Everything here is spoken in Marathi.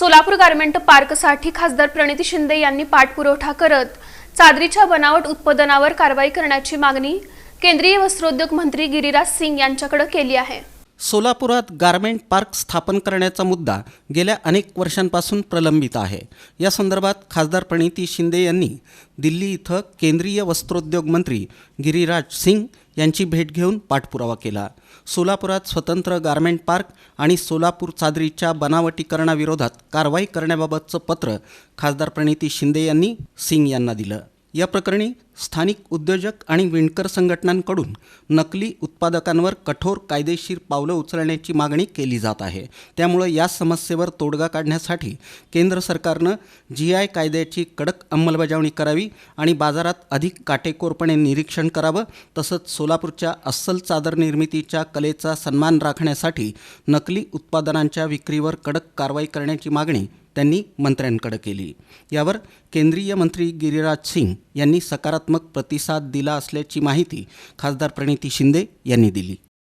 सोलापूर गारमेंट पार्कसाठी खासदार प्रणिती शिंदे यांनी पाठपुरवठा करत चादरीच्या बनावट उत्पादनावर कारवाई करण्याची मागणी केंद्रीय वस्त्रोद्योग मंत्री गिरिराज सिंग यांच्याकडे केली आहे. सोलापुरात गारमेंट पार्क स्थापन करण्याचा मुद्दा गेल्या अनेक वर्षांपासून प्रलंबित आहे. या संदर्भात खासदार प्रणिती शिंदे यांनी दिल्ली इथं केंद्रीय वस्त्रोद्योग मंत्री गिरिराज सिंग यांची भेट घेऊन पाठपुरावा केला. सोलापुरात स्वतंत्र गारमेंट पार्क आणि सोलापूर चादरीच्या बनावटीकरणाविरोधात कारवाई करण्याबाबतचं पत्र खासदार प्रणिती शिंदे यांनी सिंग यांना दिलं. या प्रकरणी स्थानिक उद्योजक आणि विणकर संघटनांकडून नकली उत्पादकांवर कठोर कायदेशीर पावलं उचलण्याची मागणी केली जात आहे. त्यामुळं या समस्येवर तोडगा काढण्यासाठी केंद्र सरकारनं जी आय कायद्याची कडक अंमलबजावणी करावी आणि बाजारात अधिक काटेकोरपणे निरीक्षण करावं तसंच सोलापूरच्या अस्सल चादर निर्मितीच्या कलेचा सन्मान राखण्यासाठी नकली उत्पादनांच्या विक्रीवर कडक कारवाई करण्याची मागणी त्यांनी मंत्र्यांकडे केली. यावर केंद्रीय मंत्री गिरिराज सिंग यांनी सकारात्मक प्रतिसाद दिला असल्याची माहिती खासदार प्रणिती शिंदे यांनी दिली.